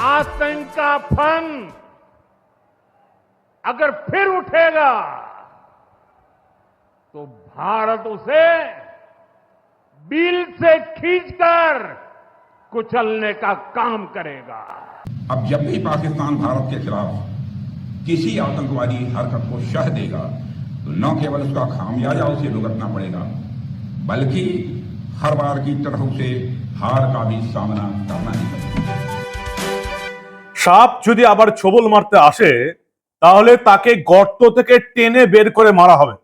आतंक का फन अगर फिर उठेगा तो भारत उसे बिल से खींचकर कुचलने का काम करेगा। अब जब भी पाकिस्तान भारत के खिलाफ किसी आतंकवादी हरकत को शह देगा तो न केवल उसका खामियाजा उसे भुगतना पड़ेगा, बल्कि हर बार की तरह उसे हार का भी सामना करना ही पड़ेगा। সাপ যদি আবার ছবল মারতে আসে, তাহলে তাকে গর্ত থেকে টেনে বের করে মারা হবে।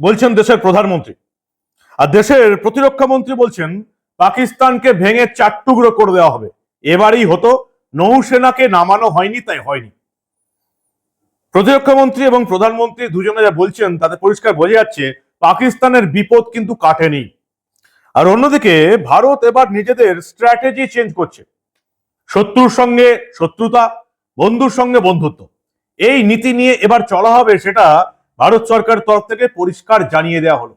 বলছেন দেশের প্রধানমন্ত্রী। আর দেশের প্রতিরক্ষা মন্ত্রী বলছেন, পাকিস্তানকে ভেঙে চার টুকরো করে দেওয়া হবে। এবারই হতো, নৌসেনাকে নামানো হয়নি, তাই হয়নি। প্রতিরক্ষা মন্ত্রী এবং প্রধানমন্ত্রী দুজনে যা বলছেন, তাতে পরিষ্কার বোঝা যাচ্ছে, পাকিস্তানের বিপদ কিন্তু কাটেনি। আর অন্যদিকে, ভারত এবার নিজেদের স্ট্র্যাটেজি চেঞ্জ করছে। শত্রুর সঙ্গে শত্রুতা, বন্ধুর সঙ্গে বন্ধুত্ব। এই নীতি নিয়ে এবার চলা হবে সেটা ভারত সরকার তরফ থেকে পরিষ্কার জানিয়ে দেওয়া হলো।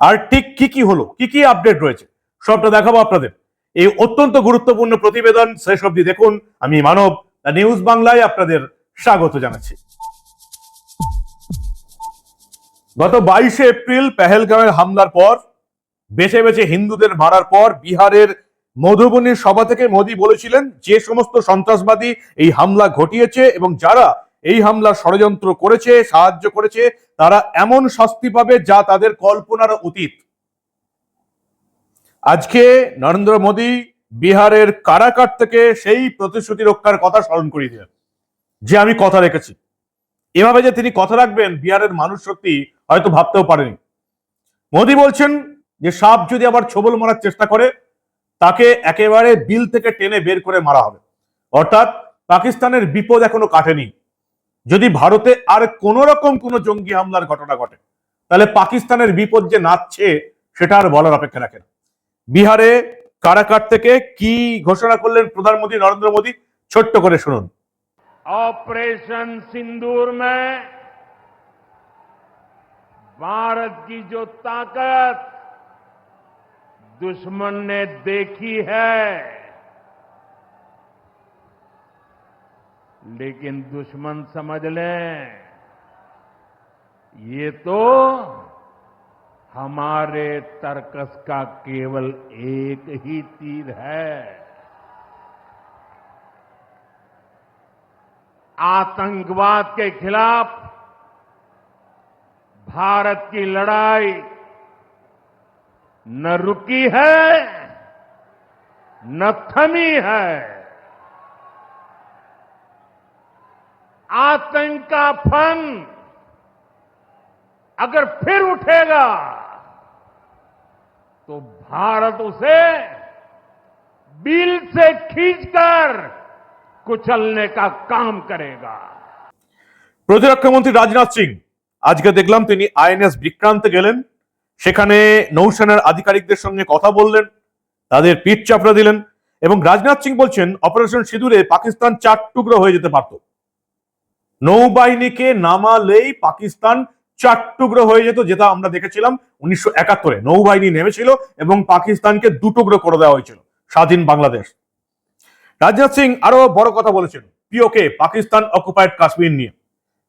আর ঠিক কি কি হলো, কি কি আপডেট রয়েছে, সবটা দেখাবো আপনাদের। এই অত্যন্ত গুরুত্বপূর্ণ প্রতিবেদন শেষ অবধি দেখুন। আমি মানব নিউজ বাংলায় আপনাদের স্বাগত জানাচ্ছি। গত বাইশে এপ্রিল পেহেলগাঁওয়ের হামলার পর, বেছে বেছে হিন্দুদের মারার পর বিহারের মধুবনীর সভা থেকে মোদী বলেছিলেন, যে সমস্ত সন্ত্রাসবাদী এই হামলা ঘটিয়েছে এবং যারা এই হামলা ষড়যন্ত্র করেছে, সাহায্য করেছে, তারা এমন শাস্তি পাবে যা তাদের কল্পনার অতীত। আজকে নরেন্দ্র মোদী বিহারের কারাকাট থেকে সেই প্রতিশ্রুতি রক্ষার কথা স্মরণ করিয়ে দিলেন যে আমি কথা রেখেছি। এভাবে যে তিনি কথা রাখবেন, বিহারের মানুষ সত্যি হয়তো ভাবতেও পারেনি। মোদী বলছেন যে, সাপ যদি আবার ছবল মারার চেষ্টা করে তাকে একেবারে বিল থেকে টেনে বের করে মারা হবে অর্থাৎ পাকিস্তানের বিপদ এখনো কাটেনি যদি ভারতে আর কোন রকম কোনো জঙ্গি হামলার ঘটনা ঘটে তাহলে পাকিস্তানের বিপদ যে নাচছে সেটা আর বলার অপেক্ষা রাখে না বিহারে কারাকাট থেকে কি ঘোষণা করলেন প্রধানমন্ত্রী নরেন্দ্র মোদী ছোট্ট করে শুনুন ऑपरेशन सिंदूर में भारत की जो ताकत दुश्मन ने देखी है। लेकिन दुश्मन समझ लें, ये तो हमारे तर्कस का केवल एक ही तीर है। आतंकवाद के खिलाफ भारत की लड़ाई न रुकी है न थमी है आतंक का फन अगर फिर उठेगा तो भारत उसे बिल से खींचकर कुचलने का काम करेगा প্রতিরক্ষা মন্ত্রী রাজনাথ সিং আজকে দেখলাম তিনি আইএনএস বিক্রান্তে গেলেন সেখানে নৌসেনার আধিকারিকদের সঙ্গে কথা বললেন, তাদের পিঠ চাপড়া দিলেন এবং রাজনাথ সিং বলছেন, অপারেশন সিঁদুরে পাকিস্তান চার টুকরো হয়ে যেতে পারত। নৌবাহিনীকে নামালেই পাকিস্তান চার টুকরো হয়ে যেত, যেটা আমরা দেখেছিলাম উনিশশো একাত্তরে। নৌবাহিনী নেমেছিল এবং পাকিস্তানকে দু টুকরো করে দেওয়া হয়েছিল, স্বাধীন বাংলাদেশ। রাজনাথ সিং আরও বড় কথা বলেছেন, পিওকে, পাকিস্তান অকুপায়েড কাশ্মীর নিয়ে।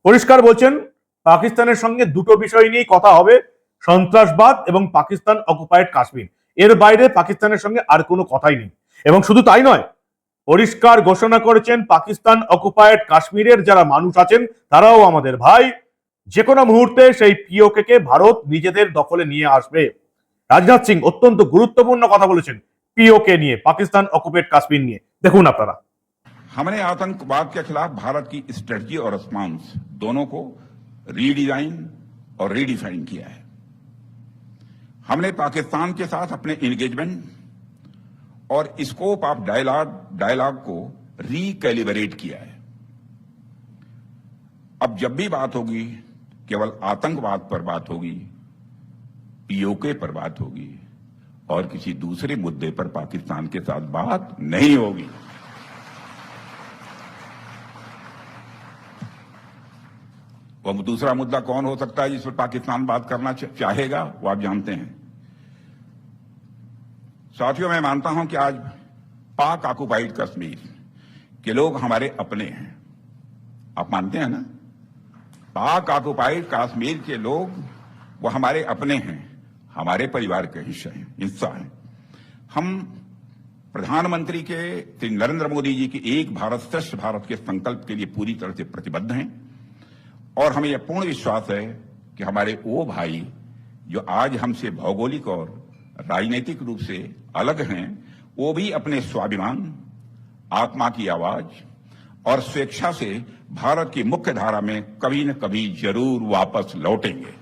পরিষ্কার বলছেন, পাকিস্তানের সঙ্গে দুটো বিষয় নিয়েই কথা হবে সন্ত্রাসবাদ এবং পাকিস্তান অকুপায়েড কাশ্মীর এর বাইরে পাকিস্তানের সঙ্গে আর কোনো কথাই নেই এবং শুধু তাই নয় পরিষ্কার ঘোষণা করেছেন পাকিস্তান অকুপায়েড কাশ্মীরের যারা মানুষ আছেন তারাও আমাদের ভাই যে কোনো মুহূর্তে সেই পিওকে কে ভারত নিজেদের দখলে নিয়ে আসবে রাজনাথ সিং অত্যন্ত গুরুত্বপূর্ণ কথা বলেছেন পিওকে নিয়ে পাকিস্তান অকুপেড কাশ্মীর নিয়ে দেখুন আপনারা हमने आतंकवाद के खिलाफ भारत की स्ट्रेटजी और रिस्पांस दोनों को रीडिजाइन और रीडिफाइन किया है हमने पाकिस्तान के साथ अपने इंगेजमेंट और स्कोप ऑफ़ डायलॉग डायलॉग को रिकैलिब्रेट किया है। अब जब भी बात होगी, केवल आतंकवाद पर बात होगी पीओके पर बात होगी, और किसी दूसरे मुद्दे पर पाकिस्तान के साथ बात नहीं होगी। वो दूसरा मुद्दा कौन हो सकता है जिस पर पाकिस्तान बात करना चाहेगा, वो आप जानते हैं। साथियों, मैं मानता हूँ कि आज पाक ऑक्युपाइड कश्मीर, के लोग हमारे अपने हैं। आप मानते हैं ना? पाक ऑक्युपाइड कश्मीर के लोग, वो हमारे अपने हैं, हमारे परिवार के हिस्से हैं, हिस्सा हैं। हम प्रधानमंत्री के श्री नरेंद्र मोदी जी के एक भारत श्रेष्ठ भारत के संकल्प के लिए पूरी तरह से प्रतिबद्ध हैं। और हमें यह पूर्ण विश्वास है कि हमारे वो भाई जो आज हमसे भौगोलिक और राजनीतिक रूप से अलग हैं, वो भी अपने स्वाभिमान, आत्मा की आवाज़ और स्वेच्छा से भारत की मुख्य धारा में कभी न कभी ज़रूर वापस लौटेंगे।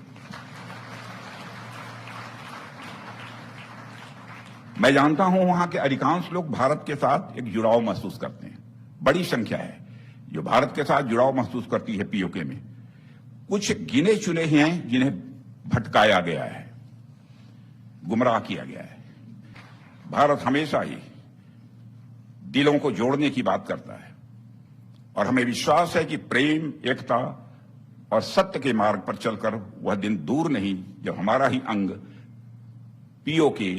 मैं जानता हूँ वहाँ के अधिकांश लोग भारत के साथ एक जुड़ाव महसूस करते हैं। बड़ी संख्या है। जो भारत के साथ जुड़ाव महसूस करती है पीओके में कुछ गिने चुने ही जिन्हें भटकाया गया है, गुमराह किया गया है। भारत हमेशा ही दिलों को जोड़ने की बात करता है और हमें विश्वास है कि प्रेम, एकता और सत्य के मार्ग पर चलकर वह दिन दूर नहीं, जब हमारा ही अंग पीओके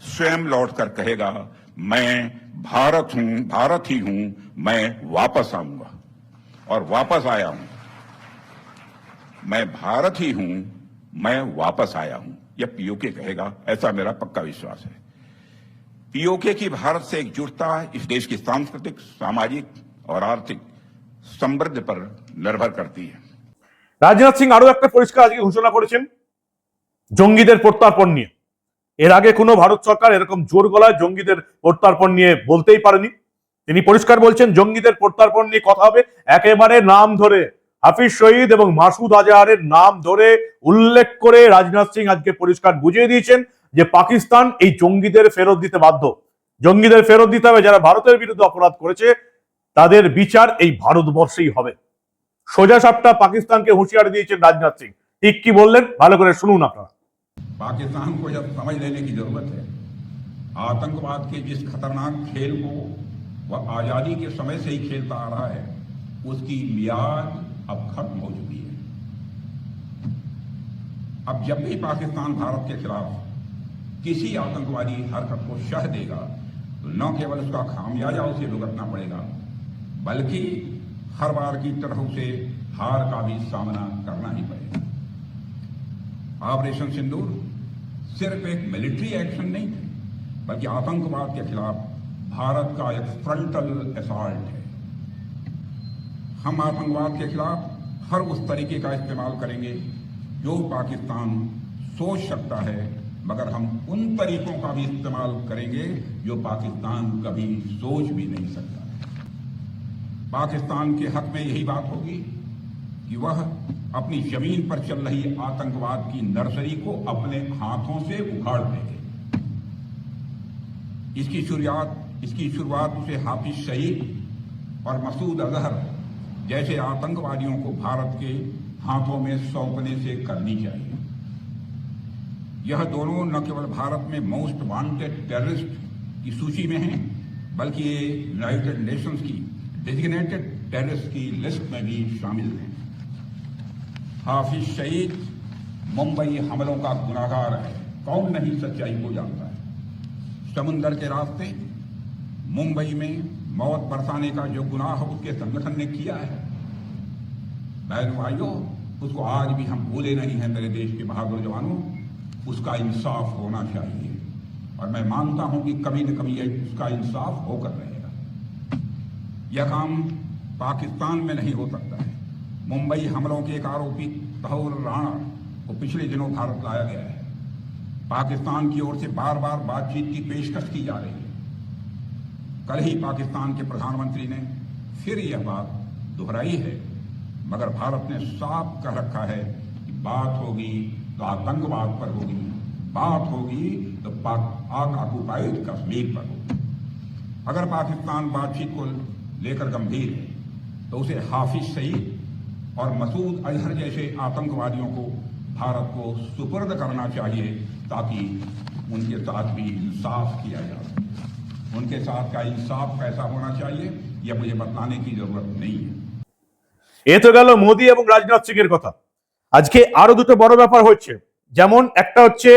स्वयं लौटकर कहेगा, मैं भारत हूँ, भारत ही हूँ, मैं वापस आऊँगा। और वापस आया हूँ। मैं भारत ही हूं मैं वापस आया हूं यह पीओके कहेगा ऐसा मेरा पक्का विश्वास है पीओके की भारत से एकजुटता इस देश की सांस्कृतिक सामाजिक और आर्थिक समृद्धि पर निर्भर करती है রাজনাথ সিং আরো একটা পরিষ্কার আজকে ঘোষণা করেছেন জঙ্গিদের প্রত্যার্পণ নিয়ে এর আগে কোনো ভারত সরকার এরকম জোর গলায় জঙ্গিদের প্রত্যার্পণ নিয়ে বলতেই পারেনি তিনি পরিষ্কার বলছেন জঙ্গিদের প্রত্যার্পণ নিয়ে কথা হবে একেবারে নাম ধরে হাফিজ শহীদ এবং মাসুদ আজহারের নাম ধরে উল্লেখ করে রাজনাথ সিং আজকে পরিষ্কার বুঝিয়ে দিয়েছেন যে পাকিস্তান এই জঙ্গিদের ফেরত দিতে বাধ্য জঙ্গিদের ফেরত দিতে হবে যারা ভারতের বিরুদ্ধে অপরাধ করেছে তাদের বিচার এই ভারতবর্ষেই হবে সোজা সাপটা পাকিস্তানকে হুঁশিয়ারি দিয়েছেন রাজনাথ সিং ঠিক কি বললেন ভালো করে শুনুন আপনারা पाकिस्तान को जब समझ लेने की जरूरत है आतंकवाद के जिस खतरनाक खेल को वह आजादी के समय से ही खेलता आ रहा है उसकी मियाद अब खत्म हो चुकी है। अब जब भी पाकिस्तान भारत के खिलाफ किसी आतंकवादी हरकत को शह देगा तो न केवल उसका खामियाजा उसे भुगतना पड़ेगा, बल्कि हर बार की तरह उसे हार का भी सामना करना ही पड़ेगा। ऑपरेशन सिंदूर सिर्फ़ एक मिलिट्री एक्शन नहीं थे बल्कि आतंकवाद के खिलाफ भारत का एक फ्रंटल असॉल्ट है। हम आतंकवाद के खिलाफ हर उस तरीके का इस्तेमाल करेंगे जो पाकिस्तान सोच सकता है, मगर हम उन तरीकों का भी इस्तेमाल करेंगे जो पाकिस्तान कभी सोच भी नहीं सकता। पाकिस्तान के हक में यही बात होगी कि वह अपनी ज़मीन पर चल रही आतंकवाद की नर्सरी को अपने हाथों से उखाड़ देंगे। इसकी शुरुआत इसकी शुरुआत उसे हाफिज शहीद और मसूद अजहर जैसे आतंकवादियों को भारत के हाथों में सौंपने से करनी चाहिए। यह दोनों न केवल भारत में मोस्ट वांटेड टेररिस्ट की सूची में हैं, बल्कि ये यूनाइटेड नेशंस की डेजिग्नेटेड टेररिस्ट की लिस्ट में भी शामिल हैं। हाफिज शहीद, मुंबई हमलों का गुनाहगार है। कौन नहीं सच्चाई को जानता है? समुंदर के रास्ते, मुंबई में मौत बरसाने का जो गुनाह उसके संगठन ने किया है। बहन भाइयों, उसको आज भी हम भूले नहीं हैं मेरे देश के बहादुर जवानों, उसका इंसाफ होना चाहिए। और मैं मानता हूँ कि कभी न कभी उसका इंसाफ होकर रहेगा। यह काम पाकिस्तान में नहीं हो सकता है। मुंबई हमलों के एक आरोपी, तहौर राणा, को पिछले दिनों भारत लाया गया है। पाकिस्तान की ओर से बार बार बातचीत की पेशकश की जा रही है। कल ही पाकिस्तान के प्रधानमंत्री ने फिर यह बात दोहराई है। मगर भारत ने साफ़ कह रखा है कि बात होगी तो आतंकवाद पर होगी, बात होगी तो पाक कश्मीर पर होगी। अगर पाकिस्तान बातचीत को लेकर गंभीर है तो उसे हाफिज सईद और मसूद अजहर जैसे आतंकवादियों को भारत को सुपुर्द करना चाहिए ताकि उनके साथ भी इंसाफ किया जा सके। उनके साथ का इंसाफ कैसा होना चाहिए, यह मुझे बतलाने की ज़रूरत नहीं है। এ তো গেল মোদী এবং রাজনাথ সিং এর কথা। আজকে আরও দুটো বড় ব্যাপার হচ্ছে। যেমন একটা হচ্ছে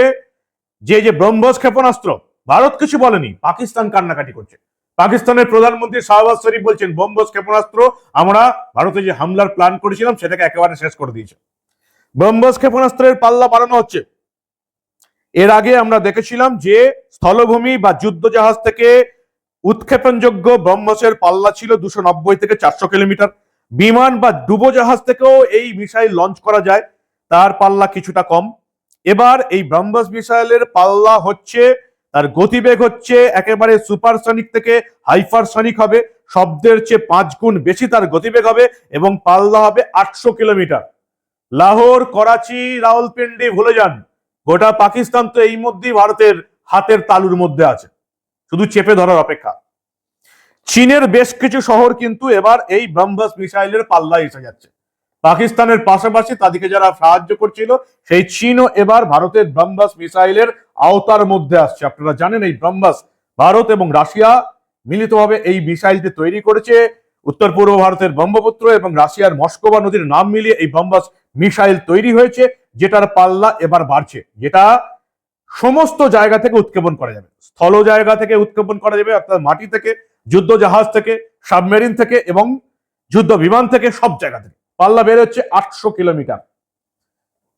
যে যে ব্রহ্মস ক্ষেপণাস্ত্র, ভারত কিছু বলেনি, পাকিস্তান কান্নাকাটি করছে। পাকিস্তানের প্রধানমন্ত্রী শাহবাজ শরীফ বলছেন বোমবস ক্ষেপণাস্ত্র, আমরা ভারতে যে হামলার প্ল্যান করেছিলাম, সেটাকে একেবারে শেষ করে দিয়েছে। বোমবস ক্ষেপণাস্ত্রের পাল্লা বাড়ানো হচ্ছে। এর আগে আমরা দেখেছিলাম যে, স্থলভূমি বা যুদ্ধ জাহাজ থেকে উৎক্ষেপণযোগ্য ব্রহ্মসের পাল্লা ছিল দুশো নব্বই থেকে চারশো কিলোমিটার। বিমান বা ডুবোজাহাজ থেকেও এই মিসাইল লঞ্চ করা যায়। তার পাল্লা কিছুটা কম। এবার এই ব্রহ্মস মিসাইলের পাল্লা হচ্ছে, তার গতিবেগ হচ্ছে একেবারে সুপারসনিক থেকে হাইপারসনিক হবে। শব্দের চেয়ে পাঁচ গুণ বেশি তার গতিবেগ হবে এবং পাল্লা হবে আটশো কিলোমিটার। লাহোর, করাচি, রাওয়ালপিন্ডি ভুলে যান। গোটা পাকিস্তান তো এই মধ্যেই ভারতের হাতের তালুর মধ্যে আছে। শুধু চেপে ধরার অপেক্ষা। চীনের বেশ কিছু শহর কিন্তু এবার এই ব্রহ্মস মিসাইলের পাল্লা এসে যাচ্ছে। পাকিস্তানের পাশাপাশি তাদেরকে যারা সাহায্য করছিল, সেই চীনও এবার ভারতের ব্রহ্মস মিসাইলের আওতার মধ্যে আসছে। আপনারা জানেন, এই ব্রহ্মস ভারত এবং রাশিয়া মিলিতভাবে এই মিসাইলটি তৈরি করেছে। উত্তর পূর্ব ভারতের ব্রহ্মপুত্র এবং রাশিয়ার মস্কোবা নদীর নাম মিলিয়ে এই ব্রহ্মস মিসাইল তৈরি হয়েছে, যেটার পাল্লা এবার বাড়ছে, যেটা সমস্ত জায়গা থেকে উৎক্ষেপণ করা যাবে। স্থল জায়গা থেকে উৎক্ষেপণ করা যাবে, অর্থাৎ মাটি থেকে। যুদ্ধ জাহাজ থেকে সাবমেরিন থেকে এবং যুদ্ধ বিমান থেকে সব জায়গা থেকে। পাল্লা বের হচ্ছে আটশো কিলোমিটার।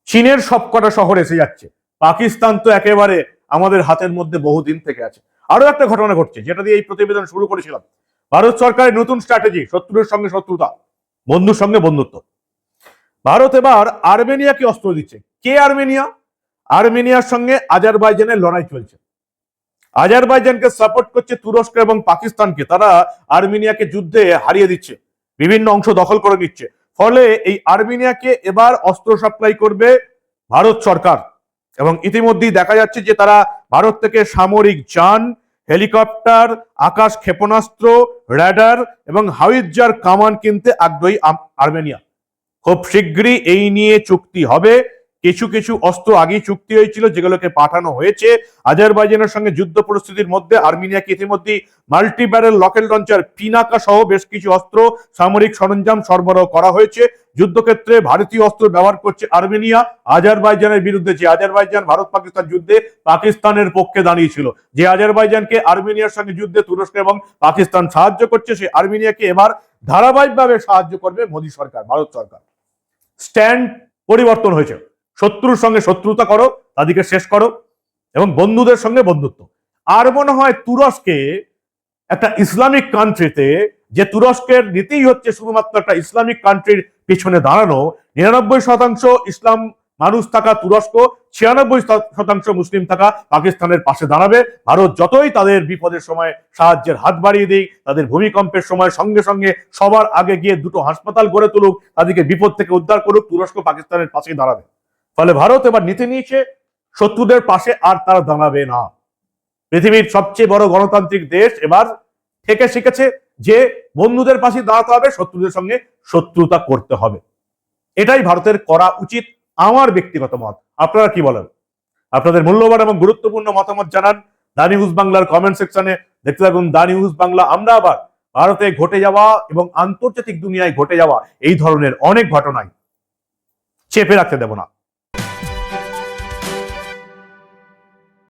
চীনের সবকটা শহর এসে যাচ্ছে। পাকিস্তান তো একেবারে আমাদের হাতের মধ্যে বহুদিন থেকে আছে। আরও একটা ঘটনা ঘটছে, যেটা দিয়ে এই প্রতিবেদন শুরু করেছিলাম। ভারত সরকারের নতুন স্ট্র্যাটেজি শত্রুর সঙ্গে শত্রুতা, বন্ধুর সঙ্গে বন্ধুত্ব। ভারত এবার আর্মেনিয়াকে অস্ত্র দিচ্ছে। কে আর্মেনিয়া? আর্মেনিয়ার সঙ্গে আজারবাইজানের লড়াই চলছে। আজারবাইজানকে সাপোর্ট করছে তুরস্ক এবং পাকিস্তানকে। তারা আর্মেনিয়াকে যুদ্ধে হারিয়ে দিচ্ছে, বিভিন্ন অংশ দখল করে নিচ্ছে। ফলে এই আর্মেনিয়াকে এবার অস্ত্র সাপ্লাই করবে ভারত সরকার। এবং ইতিমধ্যেই দেখা যাচ্ছে যে তারা ভারত থেকে সামরিক যান, হেলিকপ্টার, আকাশ ক্ষেপণাস্ত্র র্যাডার এবং হাউইজার কামান কিনতে আগ্রহী আর্মেনিয়া। খুব শীঘ্রই এই নিয়ে চুক্তি হবে। কিছু কিছু অস্ত্র আগেই চুক্তি হয়েছিল, যেগুলোকে পাঠানো হয়েছে। আজারবাইজানের সঙ্গে যুদ্ধ পরিস্থিতির মধ্যে আর্মেনিয়াকে ইতিমধ্যে মাল্টি ব্যারেল লঞ্চার পিনাকা সহ বেশ কিছু অস্ত্র সামরিক সরঞ্জাম সরবরাহ করা হয়েছে। যুদ্ধক্ষেত্রে ভারতীয় অস্ত্র ব্যবহার করছে আর্মেনিয়া। আজারবাইজানের বিরুদ্ধে যে আজারবাইজান ভারত পাকিস্তান যুদ্ধে পাকিস্তানের পক্ষে দাঁড়িয়েছিল, যে আজারবাইজানকে আর্মেনিয়ার সঙ্গে যুদ্ধে তুরস্ক এবং পাকিস্তান সাহায্য করছে সেই আর্মেনিয়াকে এবার ধারাবাহিকভাবে সাহায্য করবে মোদী সরকার, ভারত সরকার। স্ট্যান্ড পরিবর্তন হয়েছে। শত্রুর সঙ্গে শত্রুতা করো, তাদেরকে শেষ করো এবং বন্ধুদের সঙ্গে বন্ধুত্ব। আর মনে হয় তুরস্কে একটা ইসলামিক কান্ট্রিতে, যে তুরস্কের নীতিই হচ্ছে শুধুমাত্র একটা ইসলামিক কান্ট্রির পিছনে দাঁড়ানো, নিরানব্বই শতাংশ ইসলাম মানুষ থাকা তুরস্ক, ছিয়ানব্বই শতাংশ মুসলিম থাকা পাকিস্তানের পাশে দাঁড়াবে। ভারত যতই তাদের বিপদের সময় সাহায্যের হাত বাড়িয়ে দিক, তাদের ভূমিকম্পের সময় সঙ্গে সঙ্গে সবার আগে গিয়ে দুটো হাসপাতাল গড়ে তুলুক, তাদেরকে বিপদ থেকে উদ্ধার করুক, তুরস্ক পাকিস্তানের পাশেই দাঁড়াবে। ফলে ভারত এবার নীতি নিয়েছে শত্রুদের পাশে আর তারা দাঁড়াবে না। পৃথিবীর সবচেয়ে বড় গণতান্ত্রিক দেশ এবার থেকে শিখেছে যে বন্ধুদের পাশে দাঁড়াতে হবে, শত্রুদের সঙ্গে শত্রুতা করতে হবে। এটাই ভারতের করা উচিত আমার ব্যক্তিগত মত। আপনারা কি বলেন? আপনাদের মূল্যবান এবং গুরুত্বপূর্ণ মতামত জানান। দা নিউজ বাংলার কমেন্ট সেকশনে দেখতে থাকুন। দা নিউজ বাংলা, আমরা আবার ভারতে ঘটে যাওয়া এবং আন্তর্জাতিক দুনিয়ায় ঘটে যাওয়া এই ধরনের অনেক ঘটনায় চেপে রাখতে দেব না।